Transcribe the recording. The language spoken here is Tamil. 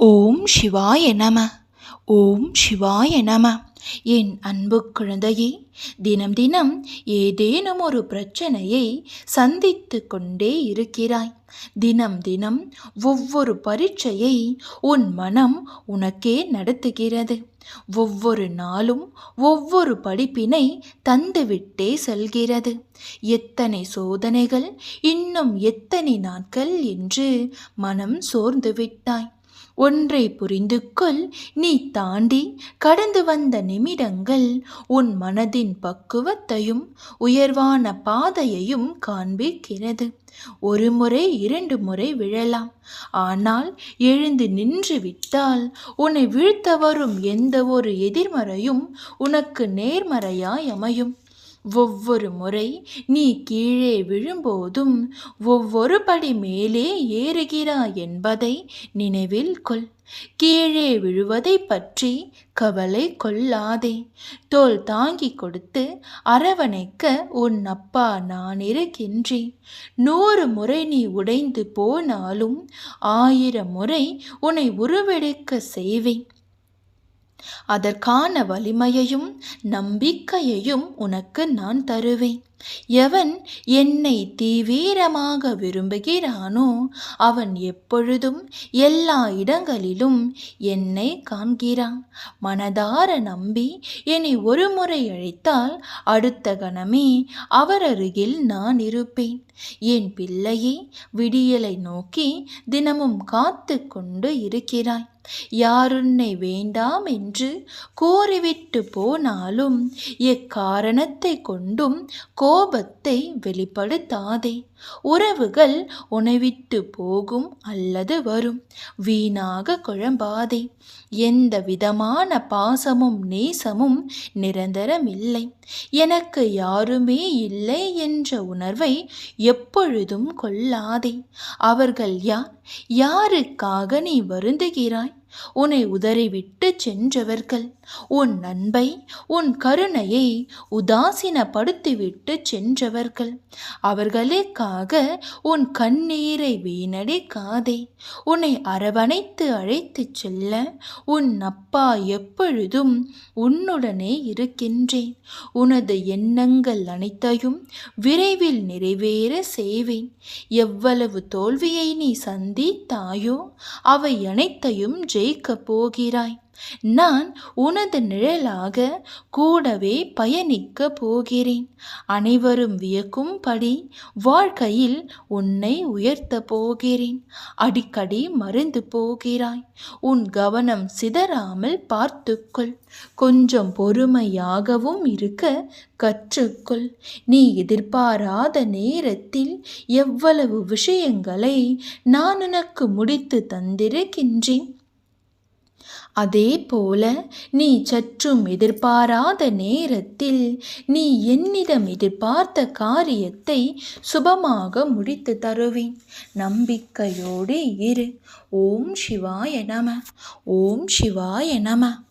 ஓம் சிவாய நம ஓம் சிவாய நம. என் அன்பு குழந்தையே தினம் தினம் ஏதேனும் ஒரு பிரச்சனையை சந்தித்து கொண்டே இருக்கிறாய். தினம் தினம் ஒவ்வொரு பரீட்சையை உன் மனம் உனக்கே நடத்துகிறது. ஒவ்வொரு நாளும் ஒவ்வொரு படிப்பினை தந்துவிட்டே செல்கிறது. எத்தனை சோதனைகள் இன்னும் எத்தனை நாட்கள் என்று மனம் சோர்ந்து விட்டாய். ஒன்றை புரிந்து கொள் நீ தாண்டி கடந்து வந்த நிமிடங்கள் உன் மனதின் பக்குவத்தையும் உயர்வான பாதையையும் காண்பிக்கிறது. ஒரு முறை இரண்டு முறை விழலாம். ஆனால் எழுந்து நின்று விட்டால் உன்னை வீழ்த்த வரும் எந்த ஒரு எதிர்மறையும் உனக்கு நேர்மறையாய் அமையும். ஒவ்வொரு முறை நீ கீழே விழும்போதும் ஒவ்வொரு படி மேலே ஏறுகிறாய் என்பதை நினைவில் கொள். கீழே விழுவதை பற்றி கவலை கொள்ளாதே. தோல் தாங்கி கொடுத்து அரவணைக்க உன் அப்பா நான் இருக்கின்றேன். நூறு முறை நீ உடைந்து போனாலும் ஆயிரம் முறை உன்னை உருவெடுக்க செய்வேன். அதற்கான வலிமையையும் நம்பிக்கையையும் உனக்கு நான் தருவேன். எவன் என்னை தீவிரமாக விரும்புகிறானோ அவன் எப்பொழுதும் எல்லா இடங்களிலும் என்னை காண்கிறான். மனதார நம்பி என்னை ஒரு முறை அழைத்தால் அடுத்த கணமே அவர் அருகில் நான் இருப்பேன். என் பிள்ளையே விடியலை நோக்கி தினமும் காத்து கொண்டு இருக்கிறாய். யாருன்னை வேண்டாம் என்று கூறிவிட்டு போனாலும் எக்காரணத்தை கொண்டும் கோபத்தை வெளிப்படுத்தாதே. உறவுகள் உணவிட்டு போகும் அல்லது வரும். வீணாக குழம்பாதே. எந்த விதமான பாசமும் நேசமும் நிரந்தரமில்லை. எனக்கு யாருமே இல்லை என்ற உணர்வை எப்பொழுதும் கொள்ளாதே. அவர்கள் யார்? யாருக்காக நீ வருந்துகிறாய்? உன்னை உதறிவிட்டு சென்றவர்கள். உன் அன்பை உன் கருணையை உதாசீனப்படுத்திவிட்டு சென்றவர்கள். அவர்களுக்காக உன் கண்ணீரை வீணடிக்காதே. உன்னை அரவணைத்து அழைத்துச் செல்ல உன் அப்பா எப்பொழுதும் உன்னுடனே இருக்கின்றேன். உனது எண்ணங்கள் அனைத்தையும் விரைவில் நிறைவேற செய்வேன். எவ்வளவு தோல்வியை நீ சந்தித்தாயோ அவை அனைத்தையும் ஜெயிக்கப் போகிறாய். நான் உனது நிழலாக கூடவே பயணிக்க போகிறேன். அனைவரும் வியக்கும்படி வாழ்க்கையில் உன்னை உயர்த்த போகிறேன். அடிக்கடி மறந்து போகிறாய். உன் கவனம் சிதறாமல் பார்த்துக்கொள். கொஞ்சம் பொறுமையாகவும் இருக்க கற்றுக்கொள். நீ எதிர்பாராத நேரத்தில் எவ்வளவு விஷயங்களை நான் உனக்கு முடித்து தந்திருக்கின்றேன். அதே போல நீ சற்றும் எதிர்பாராத நேரத்தில் நீ என்னிடம் எதிர்பார்த்த காரியத்தை சுபமாக முடித்து தருவேன் நம்பிக்கையோடு இரு. ஓம் சிவாய நம. ஓம் சிவாய நம.